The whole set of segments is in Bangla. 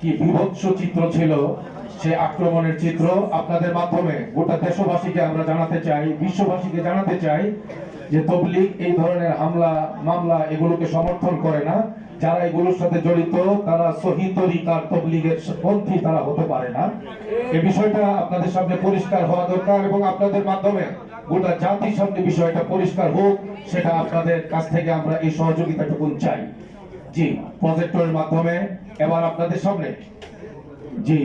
কি বিভৎস চিত্র ছিল সে আক্রমণের চিত্র আপনাদের মাধ্যমে গোটা দেশবাসীকে আমরা জানাতে চাই, বিশ্ববাসীকে জানাতে চাই যে তবলিগ এই ধরনের হামলা, মামলা এগুলোকে সমর্থন করে না। যারা এগুলোর সাথে জড়িত, তারা সহি তরিকার তবলিগের পন্থী তারা হতে পারে না। এই বিষয়টা আপনাদের সামনে পরিষ্কার হওয়া দরকার এবং আপনাদের মাধ্যমে গোটা জাতির সামনে বিষয়টা পরিষ্কার হোক, সেটা আপনাদের কাছ থেকে আমরা এই সহযোগিতাটুকু চাই। জি প্রজেক্টরের মাধ্যমে এবার আপনাদের সামনে। জি,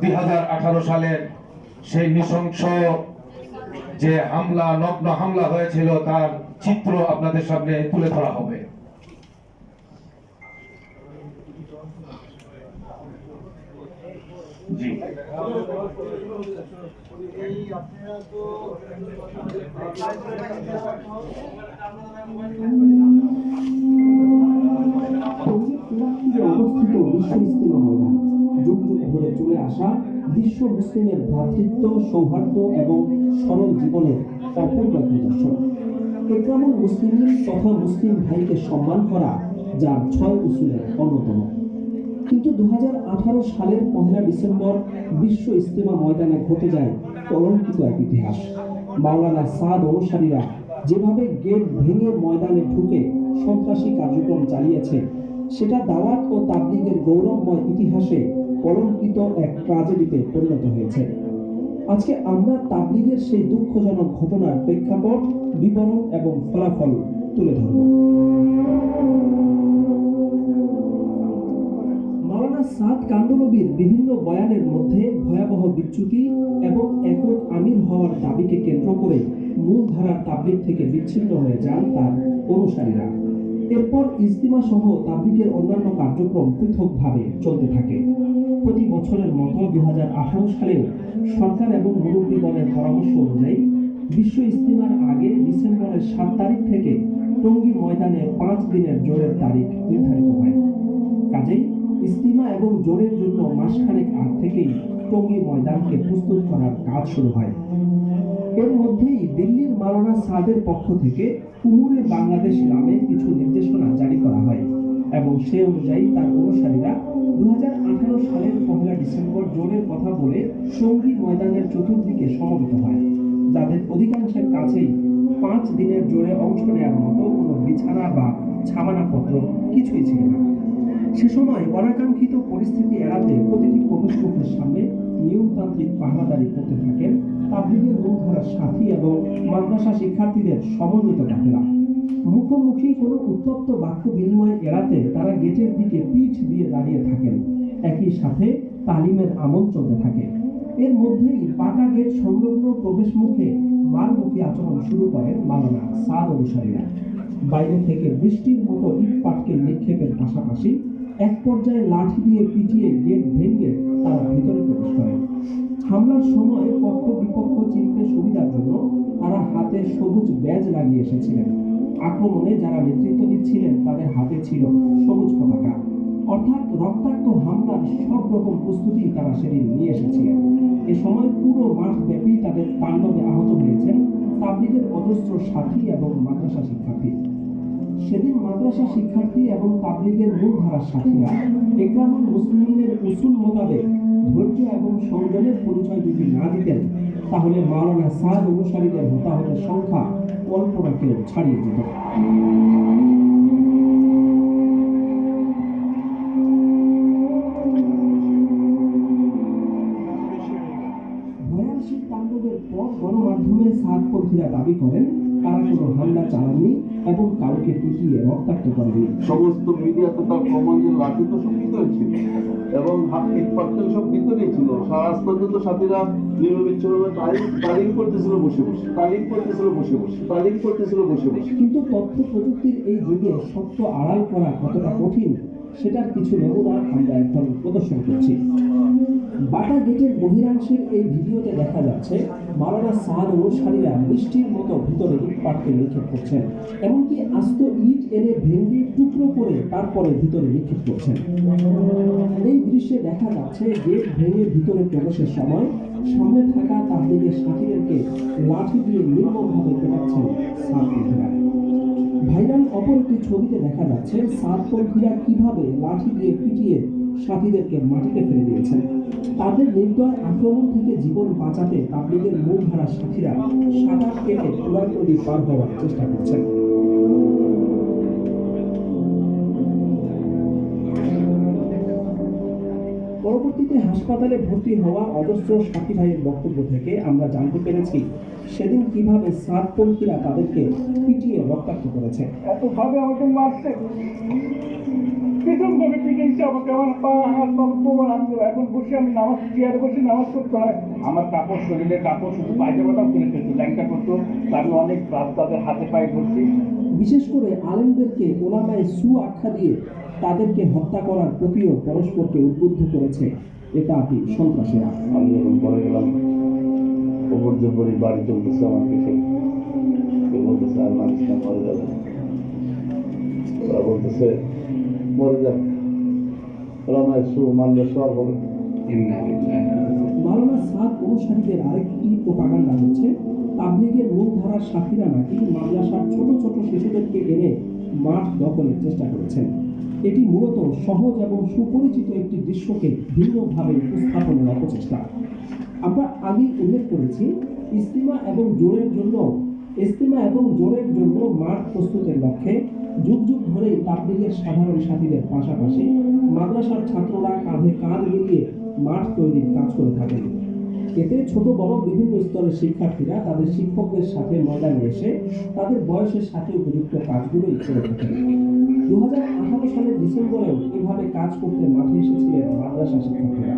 দুই হাজার আঠারো সালের সেই নৃশংস যে হামলা, নগ্ন হামলা হয়েছিল, তার চিত্র আপনাদের সামনে তুলে ধরা হবে। জি। ভাইকে সম্মান করা যার ছয় উসুলের অন্যতম। কিন্তু দু হাজার আঠারো সালের পহেলা ডিসেম্বর বিশ্ব ইস্তেমা ময়দানে ঘটে যায় কলঙ্কিত এক ইতিহাস। মাওলানা সাদ অনুসারীরা যেভাবে গেট ভেঙে ময়দানে ঢুকে সন্ত্রাসী কার্যক্রম চালিয়েছে সেটা দাওয়াত ও তাবলিগের গৌরবময় ইতিহাসে কলঙ্কিত এক ট্রাজেডিতে পরিণত হয়েছে। আজকে আমরা তাবলিগের সেই দুঃখজনক ঘটনার প্রেক্ষাপট, বিবরণ এবং ফলাফল তুলে ধরব। মাওলানা সাদ কান্দনবীর বিভিন্ন বয়ানের মধ্যে ভয়াবহ বিচ্যুতি এবং একক আমির হওয়ার দাবিকে কেন্দ্র করে মূলধারার তাবলিগ থেকে বিচ্ছিন্ন হয়ে যান তার অনুসারীরা। এরপর ইজতিমা সহ তাবলিগের অন্যান্য কার্যক্রম পৃথকভাবে চলতে থাকে। প্রতি বছরের মতো দু সালেও সরকার এবং মুরব্বীগণের পরামর্শ অনুযায়ী বিশ্ব ইজতিমার আগে ডিসেম্বরের সাত তারিখ থেকে টঙ্গী ময়দানে পাঁচ দিনের জোরের তারিখ নির্ধারিত হয়। কাজেই ইস্তিমা এবং জোরের জন্য মাসখানেক আগ থেকেই টঙ্গী ময়দানকে প্রস্তুত করার কাজ শুরু হয়। এর মধ্যেই দিল্লির মাওলানা সাদের পক্ষ থেকে কুমুরে বাংলাদেশ নামে কিছু নির্দেশনা জারি করা হয় এবং সে অনুযায়ী তার অনুসারীরা দু সালের পহেলা ডিসেম্বর জোরের কথা বলে টঙ্গী ময়দানের চতুর্দিকে সমবেত হয়। যাদের অধিকাংশের কাছেই পাঁচ দিনের জোরে অংশ নেওয়ার মতো কোনো বিছানা বা ছামানাপত্র কিছুই ছিল না। সে সময় অনাকাঙ্ক্ষিত পরিস্থিতি এড়াতে প্রতিটি প্রবেশ সামনে নিয়মতান্ত্রিক পাহারাদারি করতে থাকেন, তাবলিগের মূলধারার সাথী এবং মাদ্রাসা শিক্ষার্থীদের সমন্বিত ডাকেরা মুখোমুখি কোনো উত্তপ্ত বাক্য বিনিময় এড়াতে তারা গেটের দিকে পিঠ দিয়ে দাঁড়িয়ে থাকেন। একই সাথে তালিমের আমল চলতে থাকে। এর মধ্যেই পাটা গেট সংলগ্ন প্রবেশ মুখে মারমুখী আচরণ শুরু করেন মালানা সাদ অনুসারীরা বাইরে থেকে বৃষ্টির মতো ইট পাটকেল নিক্ষেপের পাশাপাশি এক পর্যায়ে লাঠি দিয়ে পিটিয়ে গেট ভেঙে তারা ভিতরে প্রবেশ করেন হামলার সময় পক্ষ বিপক্ষ চিনতে সুবিধার জন্য তারা হাতে সবুজ ব্যাজ লাগিয়ে এসেছিলেন। আক্রমণে যারা নেতৃত্ব দিচ্ছিলেন তাদের হাতে ছিল সবুজ পতাকা। অর্থাৎ রক্তাক্ত হামলার সব রকম প্রস্তুতি তারা সেদিন নিয়ে এসেছিলেন। এ সময় পুরো মাঠ ব্যাপী তাদের তাণ্ডবে আহত হয়েছেন তাবলিগের অজস্র সাথী এবং মাদ্রাসা শিক্ষার্থী। সেদিন মাদ্রাসা শিক্ষার্থী এবং তাবলিগের মূলধারার সাথীরা একরামুল মুসলিমের উসুল মোতাবেক ধৈর্য এবং সংযমের পরিচয় যদি না দিতেন, তাহলে মাওলানা সাদ অনুসারীদের হতাহতের সংখ্যা কল্পনাকেও ছাড়িয়ে যেত পিটিয়ে মিডিয়া তো সমস্ত তার প্রমাণ লাঠি তো সব ভিতরে ছিল। এবং হাতির পাটকেল সব ভিতরে ছিল। সারা পর্যন্ত সাথীরা নিরবিচ্ছিন্নভাবে তালিম তালিম করতেছিল বসে বসে, তালিম করতেছিল বসে বসে, তালিম করতেছিল বসে বসে। কিন্তু তথ্য প্রযুক্তির এই যুগে সত্য আড়াল করা কতটা কঠিন? সেটার কিছু নমুনা আমরা এখন প্রদর্শন করছি। বাটা গেটের বহিরাংশের এই ভিডিওতে দেখা যাচ্ছে, মাওলানা সাদ অনুসারীরা বৃষ্টির মতো ভিতরে ইট পাটকে নিক্ষেপ করছেন, এমনকি আস্ত ইট এনে ভেঙে টুকরো করে তারপরে ভিতরে নিক্ষেপ করছেন। এই দৃশ্যে দেখা যাচ্ছে গেট ভেঙে ভিতরে প্রবেশের সময় সামনে থাকা তাবলিগের সাথীদেরকে লাঠি দিয়ে নির্মমভাবে পেটাচ্ছেন সাতপন্থীরা ভাইরাল অপর একটি ছবিতে দেখা যাচ্ছে সাতপন্থীরা কীভাবে লাঠি দিয়ে পিটিয়ে সাথীদেরকে মাটিতে ফেলে দিয়েছেন। তাদের নির্দয় আক্রমণ থেকে জীবন বাঁচাতে তাবলিগের মূলধারা সাথীরা সাঁতার কেটে চূড়ান্ত পার হওয়ার চেষ্টা করছেন। হাসপাতালে ভর্তি হওয়া অজস্র সাথী ভাইয়ের বক্তব্য থেকে আমরা জানতে পেরেছি সেদিন কীভাবে সাতপন্থীরা তাদেরকে পিটিয়ে রক্তাক্ত করেছে। এতভাবে আমাকে মারছে। প্রথম পিটিয়েছে আমাকে আমার পা হাত পা প্রমাণ আনলো এখন বসে আমি নামাজ চেয়ারে বসে নামাজ পড়তে হয়। আমার কাপড় শরীরে কাপড় শুধু পায়জামাটাও খুলে ফেলতো ল্যাংটা করতো। আমি অনেক রাত তাদের হাতে পায়ে ধরছি। বিশেষ করে আলেমদেরকে ওলামায় সু আখ্যা দিয়ে তাদেরকে হত্যা করার প্রতিও পরস্পরকে উদ্বুদ্ধ করেছে। এটা আতি সন্ত্রাসীরা আমি যখন পরে গেলাম ওপর জোপরি বাড়ি চলতেছে আমার পিছনে কেউ বলতেছে আর মানুষ না মরে যাবে। ওরা বলতেছে মরে যাক। ওরা নয় সু মানলে সব হবে। মাওলানা সাদ অনুসারীদের আরেকটি প্রপাগান্ডা হচ্ছে তাবলিগের মূলধারার সাথীরা নাকি মাদ্রাসার ছোট ছোট শিশুদেরকে এনে মাঠ দখলের চেষ্টা করেছেন। এটি মূলত সহজ এবং সুপরিচিত একটি দৃশ্যকে ভিন্নভাবে উপস্থাপনের অপচেষ্টা। আমরা আগেই উল্লেখ করেছি, ইস্তিমা এবং জোরের জন্য, ইস্তিমা এবং জোরের জন্য মাঠ প্রস্তুতের লক্ষ্যে যুগ যুগ ধরেই তাবলিগের সাধারণ সাথীদের পাশাপাশি মাদ্রাসার ছাত্ররা কাঁধে কাঁধ মিলিয়ে মাঠ তৈরির কাজ করে থাকেন এতে ছোট বড় বিভিন্ন স্তরের শিক্ষার্থীরা, তাদের শিক্ষকদের সাথে ময়দানে এসে তাদের বয়সের সাথে উপযুক্ত কাজগুলোই করে থাকেন। দু হাজার আঠারো সালের ডিসেম্বরেও এভাবে কাজ করতে মাঠে এসেছিলেন মাদ্রাসা শিক্ষার্থীরা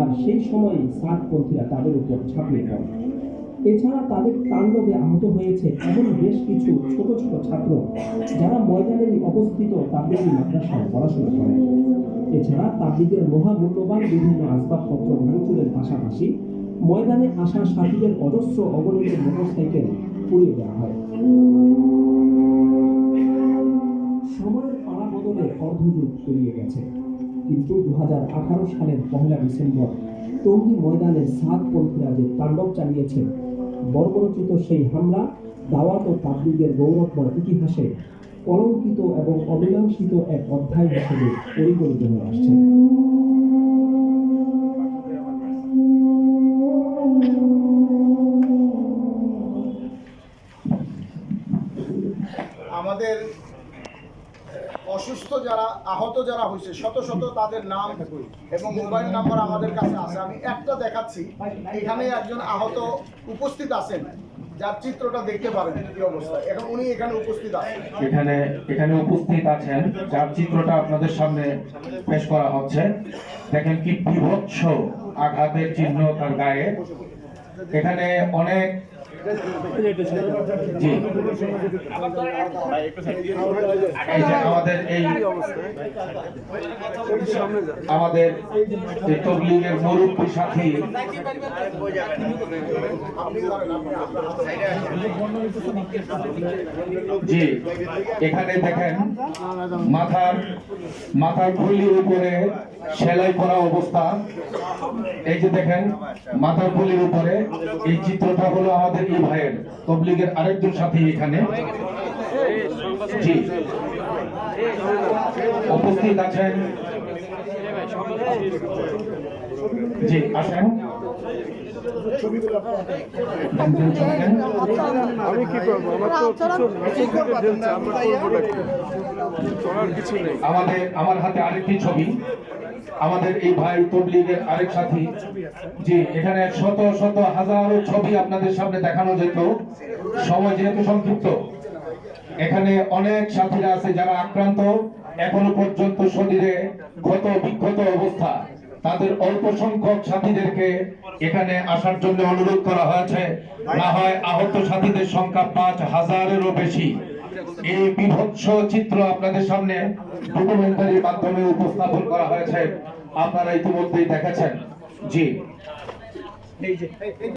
আর সেই সময়ই সাতপন্থীরা তাদের উপর ঝাঁপিয়ে পড়ে। এছাড়া তাদের তাণ্ডবে আহত হয়েছে এমন বেশ কিছু ছোট ছোট ছাত্র যারা ময়দানেরই অবস্থিত তাবলিগি মাদ্রাসায় পড়াশোনা করে। এছাড়া তাবলিগের মহামূল্যবান বিভিন্ন আসবাবপত্র ভাঙচুরের পাশাপাশি ময়দানে আসা সাথীদের অজস্র অগণিত মোটরসাইকেল পুড়িয়ে দেওয়া হয়। সময়ের পালা বদলে অর্ধযুগ পেরিয়ে গেছে। কিন্তু দু হাজার আঠারো সালের পহেলা ডিসেম্বর টঙ্গী ময়দানে সাতপন্থীরা যে তাণ্ডব চালিয়েছে। বর্বরচিত সেই হামলা দাওয়াত ও তাবলিগের গৌরবময় ইতিহাসে কলঙ্কিত এবং অমীমাংসিত এক অধ্যায় হিসেবে পরিগণিত হয়ে আসছে। আহত যারা হয়েছে, শত শত তাদের নাম এবং মোবাইল নাম্বার আমাদের কাছে আছে। আমি একটা দেখাচ্ছি, এখানে একজন আহত উপস্থিত আছেন, যার চিত্রটা দেখতে পারেন কি অবস্থায় এখন উনি এখানে উপস্থিত আছেন। এখানে এখানে উপস্থিত আছেন, যার চিত্রটা আপনাদের সামনে পেশ করা হচ্ছে। দেখেন কি বিভৎস আঘাতের চিহ্ন তার গায়ে। এখানে অনেক আমাদের তবলিগের মুরব্বী সাথী। জি, এখানে দেখেন মাথার মাথার খুলির উপরে সেলাই করা অবস্থা। এই যে দেখেন, মাথার খুলির উপরে। এই চিত্রটা হলো আমাদের এই ভাইয়ের তবলিগের আরেকজন সাথী এখানে। জি। উপস্থিত আছেন। জি আসেন। আমি কি করব? আমার তো পিছন পিছন থেকে ঢেলছে আমরা করবোটা কি করার কিছু নেই। আমাদের আমার হাতে আরেকটি ছবি। আমাদের এই ভাই তবলিগের আরেক সাথী, জি, এখানে শত শত হাজারো ছবি আপনাদের সামনে দেখানো যেত। সময় যেহেতু সংক্ষিপ্ত, এখানে অনেক সাথীরা আছে যারা আক্রান্ত, এখনও পর্যন্ত শরীরে ক্ষত বিক্ষত অবস্থা। তাদের অল্প সংখ্যক সাথীদেরকে এখানে আসার জন্য অনুরোধ করা হয়েছে। না হয় আহত সাথীদের সংখ্যা পাঁচ হাজারেরও বেশি। এই বিভৎস চিত্র আপনাদের সামনে ডকুমেন্টারির মাধ্যমে উপস্থাপন করা হয়েছে। আপনারা ইতিমধ্যেই দেখেছেন। জি।